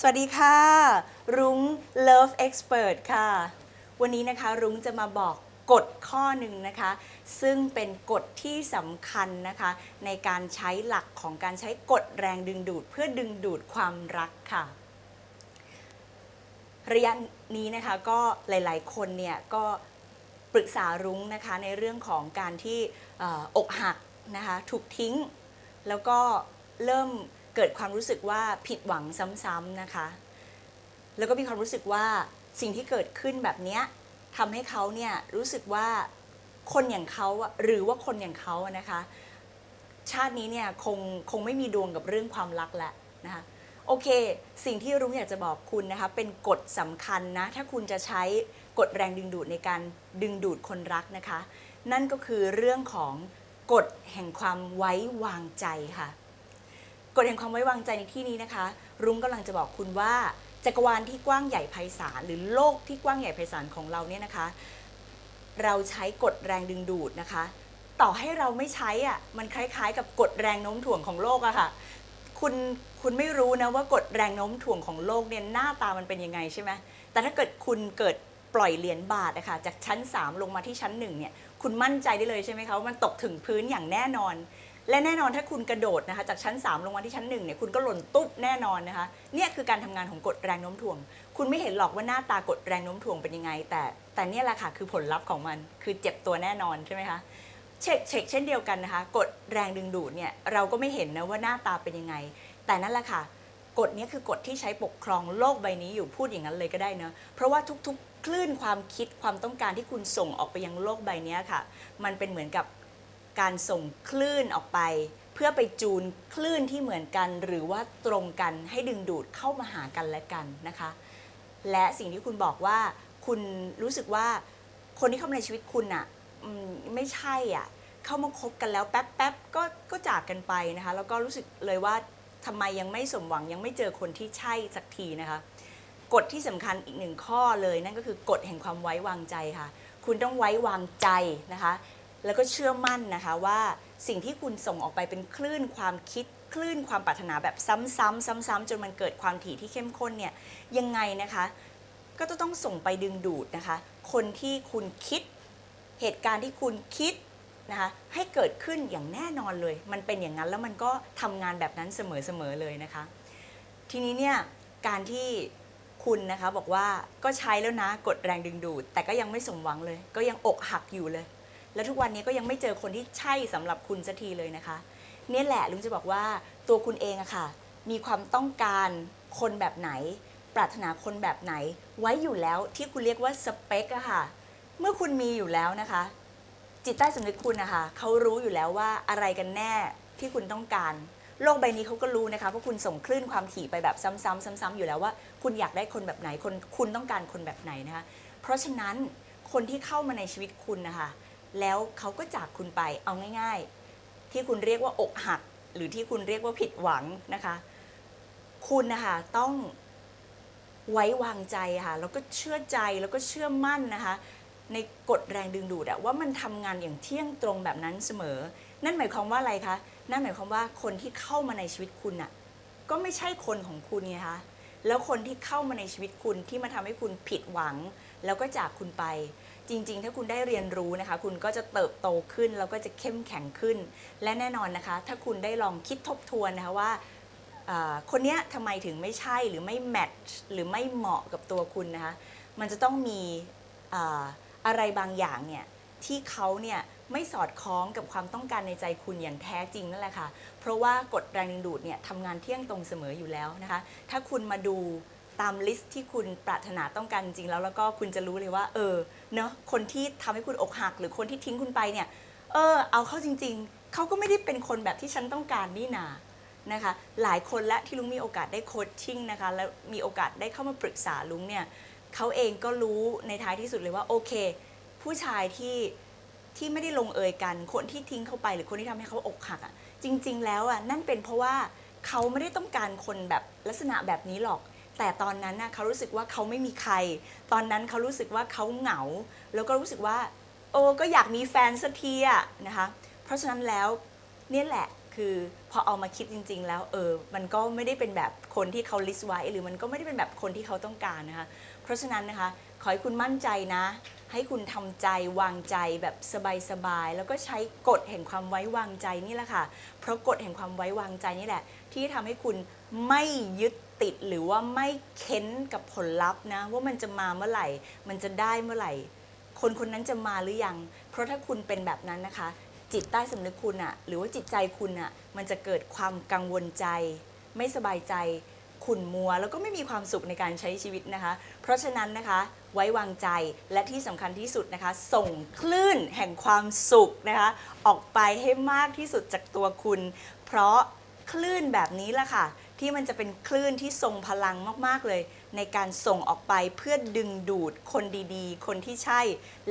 สวัสดีค่ะ รุ้ง Love Expert ค่ะ วันนี้นะคะรุ้งจะมาบอกกฎข้อหนึ่งนะคะ ซึ่งเป็นกฎที่สำคัญนะคะ ในการใช้หลักของการใช้กฎแรงดึงดูด เพื่อดึงดูดความรักค่ะ ระยะนี้นะคะก็หลาย ๆ คนเนี่ยก็ปรึกษารุ้งนะคะในเรื่องของการที่อออกหักนะคะ ถูกทิ้ง แล้วก็เริ่ม เกิดความรู้สึกว่าผิดหวังซ้ำๆนะคะ แล้วก็มีความรู้สึกว่าสิ่งที่เกิดขึ้นแบบนี้ทำให้เขาเนี่ยรู้สึกว่าคนอย่างเขาหรือว่าคนอย่างเขานะคะ ชาตินี้เนี่ยคงคงไม่มีดวงกับเรื่องความรักแล้วนะคะโอเค สิ่งที่รุ้งอยากจะบอกคุณนะคะ เป็นกฎสำคัญนะ ถ้าคุณจะใช้กฎแรงดึงดูดในการดึงดูดคนรักนะคะ นั่นก็คือเรื่องของกฎแห่งความไว้วางใจค่ะ กฎแห่งความไว้วางใจในที่นี้นะคะ รุ้งกำลังจะบอกคุณว่า จักรวาลที่กว้างใหญ่ไพศาลหรือโลกที่กว้างใหญ่ไพศาลของเราเนี่ยนะคะ เราใช้กฎแรงดึงดูดนะคะ ต่อให้เราไม่ใช้อะมันคล้ายๆ กับกฎแรงโน้มถ่วงของโลกอะค่ะ คุณคุณไม่รู้นะว่ากฎแรงโน้มถ่วงของโลกเนี่ยหน้าตามันเป็นยังไงใช่ไหมแต่ถ้าเกิดคุณเกิดปล่อยเหรียญบาทอะค่ะจากชั้น 3 ลงมาที่ชั้น1เนี่ยคุณมั่นใจได้เลยใช่ไหมคะว่ามันตกถึงพื้นอย่างแน่นอน และแน่นอนถ้าคุณกระโดดนะคะจากชั้น 3 ลงมาที่ชั้น1เนี่ยคุณก็หล่นตุ๊บแน่นอนนะคะเนี่ยคือการทำงานของกฎแรงโน้มถ่วง คุณไม่เห็นหรอกว่าหน้าตากฎแรงโน้มถ่วงเป็นยังไง แต่แต่เนี่ยแหละค่ะคือผลลัพธ์ของมันคือเจ็บตัวแน่นอนใช่ไหมคะเช็คเช็คเช่นเดียวกันนะคะกฎแรงดึงดูดเนี่ยเราก็ไม่เห็นนะว่าหน้าตาเป็นยังไง แต่นั่นแหละค่ะกฎนี้คือกฎที่ใช้ปกครองโลกใบนี้อยู่พูดอย่างนั้นเลยก็ได้เนะเพราะว่าทุกๆ คลื่นความคิดความต้องการที่คุณส่งออกไปยังโลกใบนี้ค่ะ มันเป็นเหมือนกับ การส่งคลื่นออกไป เพื่อไปจูนคลื่นที่เหมือนกัน หรือว่าตรงกันให้ดึงดูดเข้ามาหากันและกันนะคะ และสิ่งที่คุณบอกว่าคุณรู้สึกว่าคนที่เข้ามาในชีวิตคุณอะไม่ใช่อะเข้ามาคบกันแล้วแป๊บแป๊บก็ก็จากกันไปนะคะ แล้วก็รู้สึกเลยว่าทำไมยังไม่สมหวังยังไม่เจอคนที่ใช่สักทีนะคะกฎที่สำคัญอีกหนึ่งข้อเลยนั่นก็คือกฎแห่งความไว้วางใจค่ะ คุณต้องไว้วางใจนะคะ แล้วก็เชื่อมั่นนะคะว่าสิ่งที่คุณส่งออกไปเป็นคลื่นความคิดคลื่นความปรารถนาแบบซ้ำๆซ้ำๆจนมันเกิดความถี่ที่เข้มข้นเนี่ยยังไงนะคะ ก็จะต้องส่งไปดึงดูดนะคะ คนที่คุณคิดเหตุการณ์ที่คุณคิดนะคะให้เกิดขึ้นอย่างแน่นอนเลย มันเป็นอย่างนั้นแล้วมันก็ทำงานแบบนั้นเสมอๆเลยนะคะ ทีนี้เนี่ยการที่คุณนะคะบอกว่าก็ใช้แล้วนะกดแรงดึงดูด แต่ก็ยังไม่สมหวังเลย ก็ยังอกหักอยู่เลย แล้วทุกวันนี้ก็ยังไม่เจอคนที่ใช่สำหรับคุณสักทีเลยนะคะ เนี่ยแหละลุงจะบอกว่าตัวคุณเองอะค่ะ มีความต้องการคนแบบไหน ปรารถนาคนแบบไหน ไว้อยู่แล้วที่คุณเรียกว่าสเปคอะค่ะ เมื่อคุณมีอยู่แล้วนะคะ จิตใต้สำนึกคุณนะคะเขารู้อยู่แล้วว่าอะไรกันแน่ที่คุณต้องการโลกใบนี้เขาก็รู้นะคะเพราะคุณส่งคลื่นความถี่ไปแบบซ้ำๆซ้ำๆอยู่แล้วว่า คุณอยากได้คนแบบไหนคนคุณต้องการคนแบบไหนนะคะ เพราะฉะนั้นคนที่เข้ามาในชีวิตคุณนะคะ แล้วเขาก็จากคุณไปเอาง่าย ๆ ที่คุณเรียกว่าอกหัก หรือที่คุณเรียกว่าผิดหวังนะคะ คุณนะคะต้องไว้วางใจค่ะแล้วก็เชื่อใจแล้วก็เชื่อมั่นนะคะ ในกฎแรงดึงดูดอะว่ามันทำงานอย่างเที่ยงตรงแบบนั้นเสมอ นั่นหมายความว่าอะไรคะนั่นหมายความว่าคนที่เข้ามาในชีวิตคุณอะก็ไม่ใช่คนของคุณไงคะแล้วคนที่เข้ามาในชีวิตคุณที่มาทำให้คุณผิดหวัง แล้วก็จากคุณไป จริง ๆ ถ้าคุณได้เรียนรู้นะคะ คุณก็จะเติบโตขึ้นแล้วก็จะเข้มแข็งขึ้น และแน่นอนนะคะ ถ้าคุณได้ลองคิดทบทวนนะคะว่าคนเนี้ยทำไมถึงไม่ใช่หรือไม่แมทช์หรือไม่เหมาะกับตัวคุณนะคะ มันจะต้องมีอะไรบางอย่างเนี่ยที่เขาเนี่ยไม่สอดคล้องกับความต้องการในใจคุณอย่างแท้จริงนั่นแหละค่ะ เพราะว่ากฎแรงดึงดูดเนี่ยทำงานเที่ยงตรงเสมออยู่แล้วนะคะ ถ้าคุณมาดู ตามลิสต์ที่คุณปรารถนาต้องการจริงแล้วแล้วก็คุณจะรู้เลยว่า เออเนาะคนที่ทำให้คุณอกหัก หรือคนที่ทิ้งคุณไปเนี่ย เออ เอาเข้าจริง ๆเขาก็ไม่ได้เป็นคนแบบที่ฉันต้องการนี่นานะคะ หลายคนและที่ลุงมีโอกาสได้โคชชิ่งนะคะ แล้วมีโอกาสได้เข้ามาปรึกษาลุงเนี่ยเขาเองก็รู้ในท้ายที่สุดเลยว่าโอเค ผู้ชายที่ที่ไม่ได้ลงเอยกัน คนที่ทิ้งเขาไป หรือคนที่ทำให้เขาอกหักอะจริง ๆ แล้วอะนั่นเป็นเพราะว่าเขาไม่ได้ต้องการคนแบบลักษณะแบบนี้หรอก แต่ตอนนั้นน่ะเขารู้สึกว่าเขาไม่มีใคร ตอนนั้นเขารู้สึกว่าเขาเหงา แล้วก็รู้สึกว่า โอ้ก็อยากมีแฟนสักทีอะนะคะ เพราะฉะนั้นแล้วเนี่ยแหละคือพอเอามาคิดจริง ๆ แล้วเออมันก็ไม่ได้เป็นแบบคนที่เขาลิสต์ไว้ หรือมันก็ไม่ได้เป็นแบบคนที่เขาต้องการนะคะ เพราะฉะนั้นนะคะ ขอให้คุณมั่นใจนะ ให้คุณทำใจวางใจแบบสบายๆแล้วก็ใช้กฎแห่งความไว้วางใจนี่แหละค่ะ เพราะกฎแห่งความไว้วางใจนี่แหละ ที่ทำให้คุณไม่ยึด ติดหรือว่าไม่เค้นกับผลลัพธ์นะ ว่ามันจะมาเมื่อไหร่ มันจะได้เมื่อไหร่ คนคนนั้นจะมาหรือยัง เพราะถ้าคุณเป็นแบบนั้นนะคะ จิตใต้สำนึกคุณอะหรือว่าจิตใจคุณอะมันจะเกิดความกังวลใจ ไม่สบายใจขุ่นมัว แล้วก็ไม่มีความสุขในการใช้ชีวิตนะคะ เพราะฉะนั้นนะคะไว้วางใจและที่สำคัญที่สุดนะคะ ส่งคลื่นแห่งความสุขนะคะ ออกไปให้มากที่สุดจากตัวคุณ เพราะคลื่นแบบนี้แหละค่ะ ที่มันจะเป็นคลื่นที่ทรงพลังมาก ๆ เลย ในการส่งออกไปเพื่อดึงดูดคนดีๆ คนที่ใช่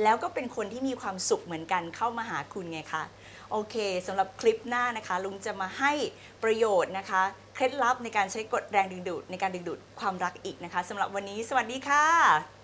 แล้วก็เป็นคนที่มีความสุขเหมือนกันเข้ามาหาคุณไงคะ โอเคสำหรับคลิปหน้านะคะ ลุงจะมาให้ประโยชน์นะคะ เคล็ดลับในการใช้กฎแรงดึงดูดในการดึงดูดความรักอีกนะคะสำหรับวันนี้ สวัสดีค่ะ